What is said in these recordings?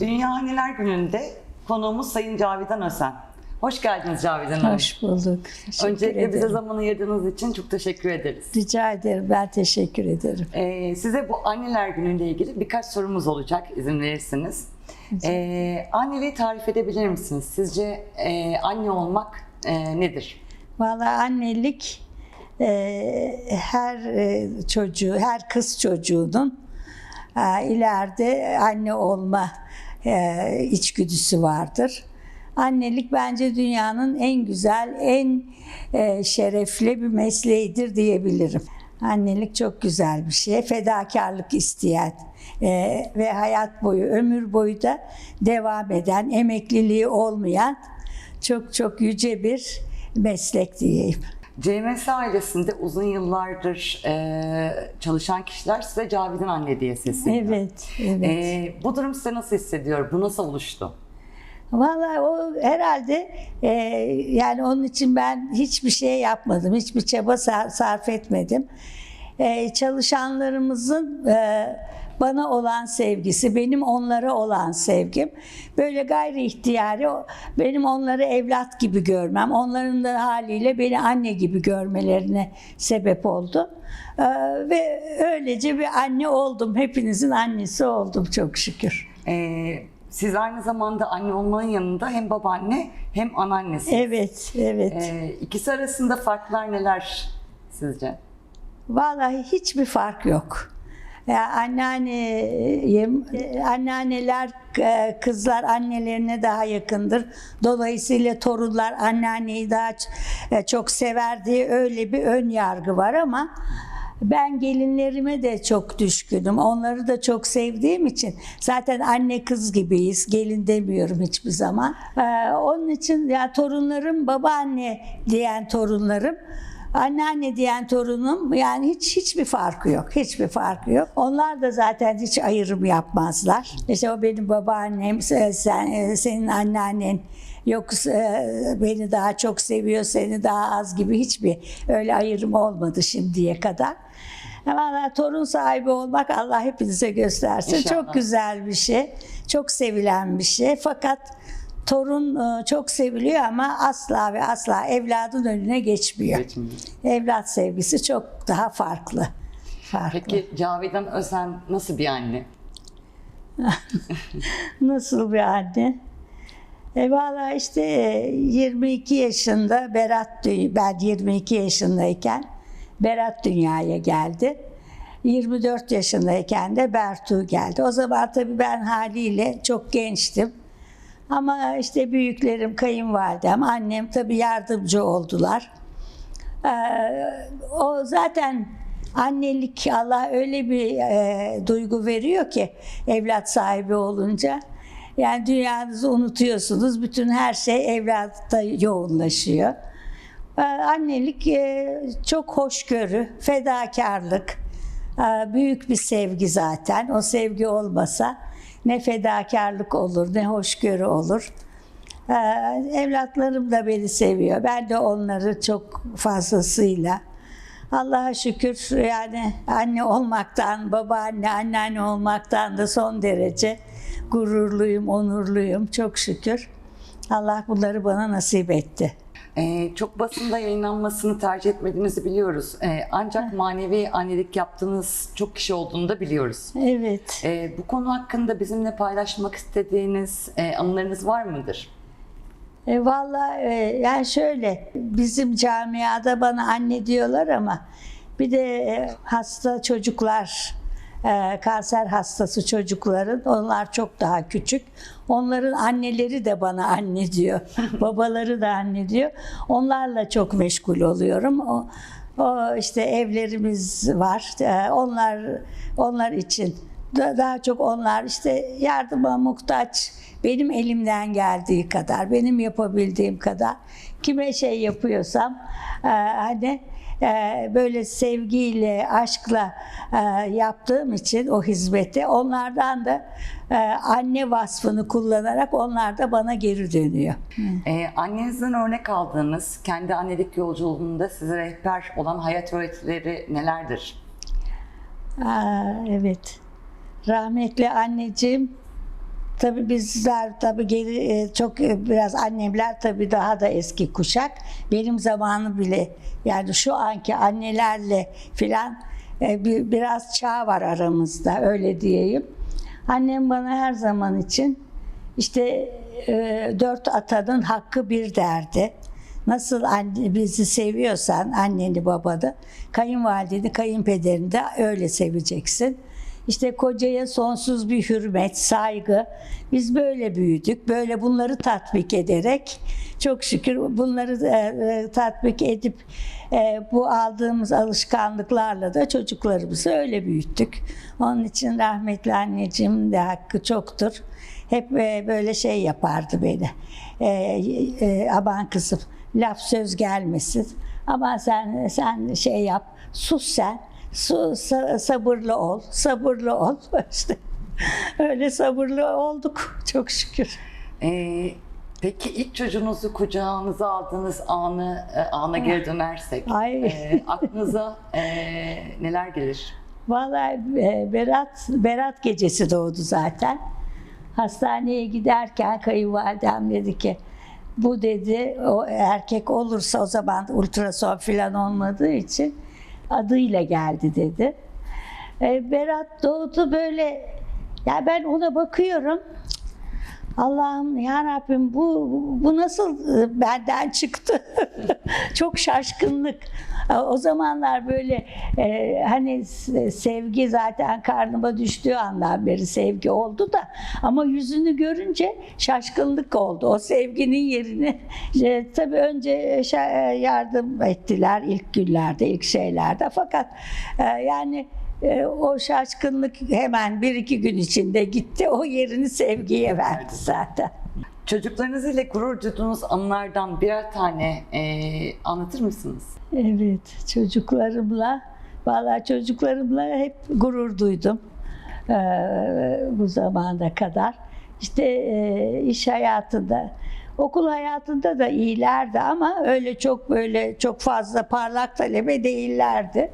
Dünya Anneler Günü'nde konuğumuz Sayın Cavidan Ösen. Hoş geldiniz Cavidan Hanım. Hoş bulduk. Teşekkür Öncelikle bize ederim. zaman ayırdığınız için çok teşekkür ederiz. Rica ederim. Ben teşekkür ederim. Ee, size bu Anneler Günü'yle ilgili birkaç sorumuz olacak izin verirseniz. Ee, anneliği tarif edebilir misiniz? Sizce e, anne olmak e, nedir? Vallahi annelik e, her e, çocuğu, her kız çocuğunun e, ileride anne olma e, içgüdüsü vardır. Annelik bence dünyanın en güzel, en e, şerefli bir mesleğidir diyebilirim. Annelik çok güzel bir şey. Fedakarlık isteyen e, ve hayat boyu, ömür boyu da devam eden, emekliliği olmayan çok çok yüce bir meslek diyeyim. CMS ailesinde uzun yıllardır e, çalışan kişiler size Cavidan anne diye sesleniyor. Evet, evet. Ee, bu durum size nasıl hissediyor? Bu nasıl oluştu? Vallahi o herhalde e, yani onun için ben hiçbir şey yapmadım, hiçbir çaba sar- sarf etmedim. E, çalışanlarımızın e, bana olan sevgisi, benim onlara olan sevgim, böyle gayri ihtiyari benim onları evlat gibi görmem, onların da haliyle beni anne gibi görmelerine sebep oldu. E, ve öylece bir anne oldum, hepinizin annesi oldum çok şükür. Ee, siz aynı zamanda anne olmanın yanında hem babaanne hem anneannesiniz. Evet, evet. Ee, ikisi arasında farklar neler sizce? Vallahi hiçbir fark yok. Ya anneanneyim, anneanneler e, kızlar annelerine daha yakındır. Dolayısıyla torunlar anneanneyi daha e, çok sever diye öyle bir ön yargı var ama ben gelinlerime de çok düşkünüm. Onları da çok sevdiğim için zaten anne kız gibiyiz. Gelin demiyorum hiçbir zaman. Ee, onun için ya torunlarım babaanne diyen torunlarım Anneanne diyen torunum yani hiç hiçbir farkı yok. Hiçbir farkı yok. Onlar da zaten hiç ayrım yapmazlar. İşte o benim babaannem, sen, sen- senin anneannen yok e, beni daha çok seviyor, seni daha az gibi hiçbir öyle ayrım olmadı şimdiye kadar. Valla torun sahibi olmak Allah hepinize göstersin. İnşallah. Çok güzel bir şey. Çok sevilen bir şey. Fakat torun e, çok seviliyor ama asla ve asla evladın önüne geçmiyor. Geçmiyor. Evlat sevgisi çok daha farklı. Farklı. Peki Cavidan Özen nasıl bir anne? Nasıl bir anne? E valla işte e, 22 yaşında Berat, ben 22 yaşındayken Berat dünyaya geldi. 24 yaşındayken de Bertu geldi. O zaman tabii ben haliyle çok gençtim. Ama işte büyüklerim, kayınvalidem, annem tabii yardımcı oldular. Ee, o zaten annelik Allah öyle bir e, duygu veriyor ki evlat sahibi olunca. Yani dünyanızı unutuyorsunuz. Bütün her şey evlatta yoğunlaşıyor. Annelik e, çok hoşgörü, fedakarlık, e, büyük bir sevgi zaten. O sevgi olmasa ne fedakarlık olur, ne hoşgörü olur. Ee, Evlatlarım da beni seviyor. Ben de onları çok fazlasıyla. Allah'a şükür yani anne olmaktan, babaanne, anneanne olmaktan da son derece gururluyum, onurluyum. Çok şükür. Allah bunları bana nasip etti. Ee, çok basında yayınlanmasını tercih etmediğinizi biliyoruz. Ee, ancak manevi annelik yaptığınız çok kişi olduğunu da biliyoruz. Evet. Ee, bu konu hakkında bizimle paylaşmak istediğiniz e, anılarınız var mıdır? E, Vallahi e, yani şöyle bizim camiada bana anne diyorlar ama bir de e, hasta çocuklar e, kanser hastası çocukların onlar çok daha küçük. Onların anneleri de bana anne diyor. Babaları da anne diyor. Onlarla çok meşgul oluyorum. O, o işte evlerimiz var. E, onlar onlar için da- daha çok onlar işte yardıma muhtaç benim elimden geldiği kadar, benim yapabildiğim kadar kime şey yapıyorsam e, hani böyle sevgiyle, aşkla e, yaptığım için o hizmeti onlardan da e, anne vasfını kullanarak onlar da bana geri dönüyor. Ee, annenizden örnek aldığınız, kendi annelik yolculuğunda size rehber olan hayat öğretileri nelerdir? Aa, evet. Rahmetli anneciğim Tabii bizler tabii geri e, çok e, biraz annemler tabii daha da eski kuşak. Benim zamanı bile yani şu anki annelerle filan e, bir, biraz çağ var aramızda öyle diyeyim. Annem bana her zaman için işte dört atanın hakkı bir derdi. Nasıl anne, bizi seviyorsan anneni babanı, kayınvalideni, kayınpederini de öyle seveceksin. İşte kocaya sonsuz bir hürmet, saygı. Biz böyle büyüdük. Böyle bunları tatbik ederek çok şükür bunları e, e, tatbik edip e, bu aldığımız alışkanlıklarla da çocuklarımızı öyle büyüttük. Onun için rahmetli anneciğim de hakkı çoktur. Hep böyle şey yapardı beni. Aman kızım laf söz gelmesin. Ama sen sen şey yap, sus sen. Su, sa- sabırlı ol, sabırlı ol. İşte öyle sabırlı olduk çok şükür. Ee, peki ilk çocuğunuzu kucağınıza aldığınız anı e, ana geri dönersek Ay. e, aklınıza e, neler gelir? Vallahi e, Berat Berat gecesi doğdu zaten. Hastaneye giderken kayınvalidem dedi ki bu dedi o erkek olursa o zaman ultrason falan olmadığı için adıyla geldi dedi. E, Berat doğdu böyle ya ben ona bakıyorum. Allah'ım ya Rabbim bu bu nasıl e, benden çıktı? Çok şaşkınlık. E, O zamanlar böyle e, hani sevgi zaten karnıma düştüğü andan beri sevgi oldu da ama yüzünü görünce şaşkınlık oldu. O sevginin yerini e, tabii önce e, yardım ettiler ilk günlerde, ilk şeylerde fakat e, yani e, o şaşkınlık hemen bir iki gün içinde gitti. O yerini sevgiye verdi zaten. Çocuklarınız ile gurur duyduğunuz anılardan birer tane e, anlatır mısınız? Evet, çocuklarımla, vallahi çocuklarımla hep gurur duydum e, bu zamana kadar. İşte e, iş hayatında, okul hayatında da iyilerdi ama öyle çok böyle çok fazla parlak talebe değillerdi.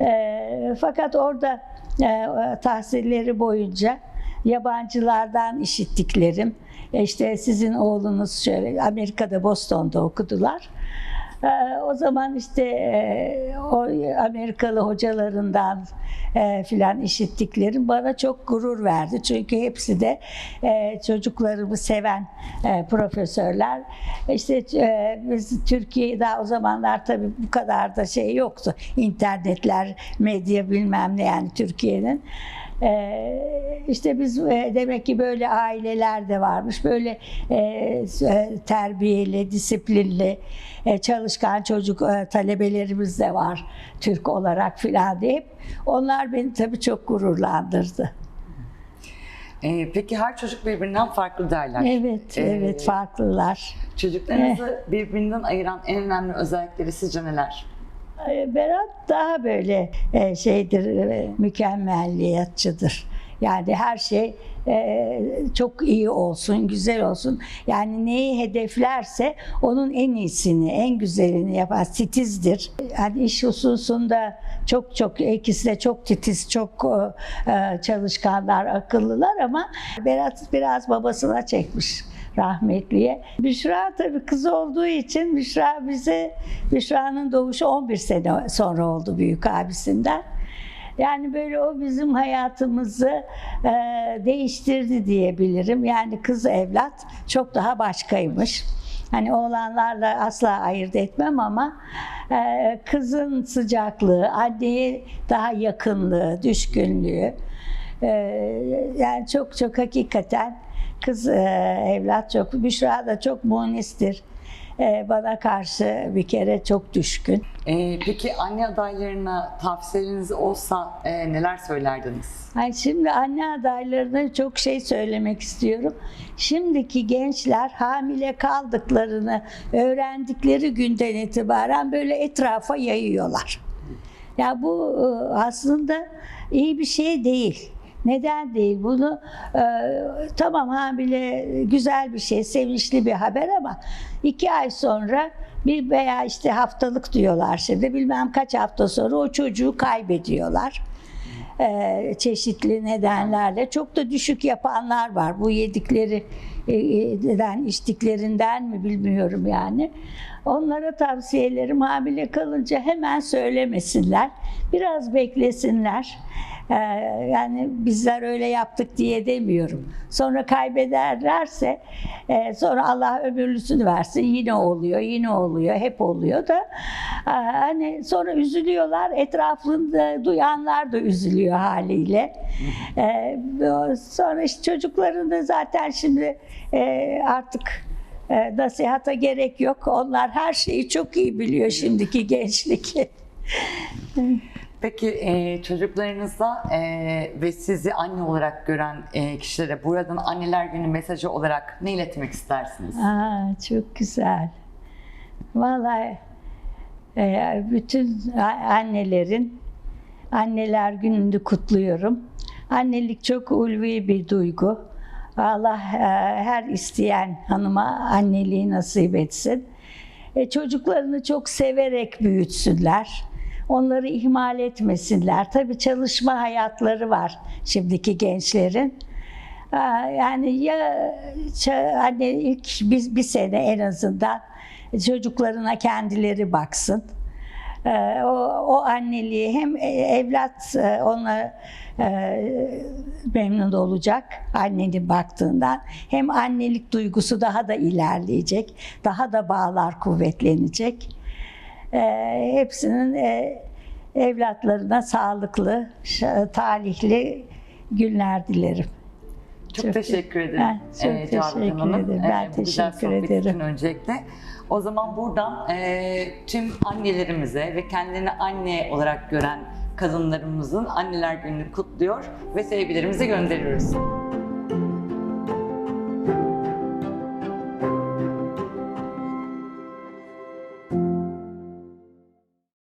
E, fakat orada e, tahsilleri boyunca yabancılardan işittiklerim, e, işte sizin oğlunuz şöyle Amerika'da Boston'da okudular. E, o zaman işte e, o Amerikalı hocalarından e, filan işittiklerim bana çok gurur verdi. Çünkü hepsi de e, çocuklarımı seven profesörler. İşte biz Türkiye'de o zamanlar tabii bu kadar da şey yoktu. İnternetler, medya bilmem ne yani Türkiye'nin. Ee, işte biz e, demek ki böyle aileler de varmış. Böyle e, e, terbiyeli, disiplinli, e, çalışkan çocuk e, talebelerimiz de var Türk olarak filan. Hep Onlar beni tabii çok gururlandırdı. E, peki her çocuk birbirinden farklı derler. Evet, Ee, evet farklılar. Çocuklarınızı birbirinden ayıran en önemli özellikleri sizce neler? Ee, Berat daha böyle e, şeydir, e, mükemmelliyetçidir. Yani her şey e, çok iyi olsun, güzel olsun. Yani neyi hedeflerse onun en iyisini, en güzelini yapar. Titizdir. Yani iş hususunda çok çok ikisi de çok titiz, çok çalışkanlar, akıllılar ama Berat biraz babasına çekmiş rahmetliye. Büşra tabii kız olduğu için Büşra bize Büşra'nın doğuşu 11 sene sonra oldu büyük abisinden. Yani böyle o bizim hayatımızı e, değiştirdi diyebilirim. Yani kız evlat çok daha başkaymış. Hani oğlanlarla asla ayırt etmem ama e, kızın sıcaklığı, anneye daha yakınlığı, düşkünlüğü, e, yani çok çok hakikaten kız e, evlat çok. Büşra da çok munistir. E, bana karşı bir kere çok düşkün. E, peki anne adaylarına tavsiyeleriniz olsa e, neler söylerdiniz? Ay şimdi anne adaylarına çok şey söylemek istiyorum. Şimdiki gençler hamile kaldıklarını öğrendikleri günden itibaren böyle etrafa yayıyorlar. Ya bu e, aslında iyi bir şey değil. Neden değil? Bunu e, tamam hamile güzel bir şey, sevinçli bir haber ama iki ay sonra bir veya işte haftalık diyorlar şimdi bilmem kaç hafta sonra o çocuğu kaybediyorlar. e, çeşitli nedenlerle çok da düşük yapanlar var. Bu yedikleri e, neden içtiklerinden mi bilmiyorum yani. Onlara tavsiyelerim hamile kalınca hemen söylemesinler. Biraz beklesinler. Ee, yani bizler öyle yaptık diye demiyorum. Sonra kaybederlerse e, sonra Allah ömürlüsünü versin yine oluyor, yine oluyor, hep oluyor da e, hani sonra üzülüyorlar. Etrafında duyanlar da üzülüyor haliyle. E, sonra işte çocukların da zaten şimdi e, artık e, nasihata gerek yok. Onlar her şeyi çok iyi biliyor şimdiki gençlik. Peki e, çocuklarınıza e, ve sizi anne olarak gören e, kişilere buradan Anneler Günü mesajı olarak ne iletmek istersiniz? Aa, çok güzel. Vallahi e, bütün annelerin anneler gününü kutluyorum. Annelik çok ulvi bir duygu. Allah e, her isteyen hanıma anneliği nasip etsin. E, çocuklarını çok severek büyütsünler. Onları ihmal etmesinler. Tabii çalışma hayatları var şimdiki gençlerin. Yani ya hani ilk biz bir sene en azından çocuklarına kendileri baksın. Ee, O, o anneliği hem evlat e, ona e, memnun olacak annenin baktığından hem annelik duygusu daha da ilerleyecek, daha da bağlar kuvvetlenecek. Ee, Hepsinin e, evlatlarına sağlıklı, talihli günler dilerim. Çok, Çok- teşekkür ederim. Ben çok e, teşekkür Hanım. ederim. E, Ben güzel teşekkür ederim. için öncelikle. O zaman buradan e, tüm annelerimize ve kendini anne olarak gören kadınlarımızın anneler gününü kutluyor ve sevgilerimizi gönderiyoruz.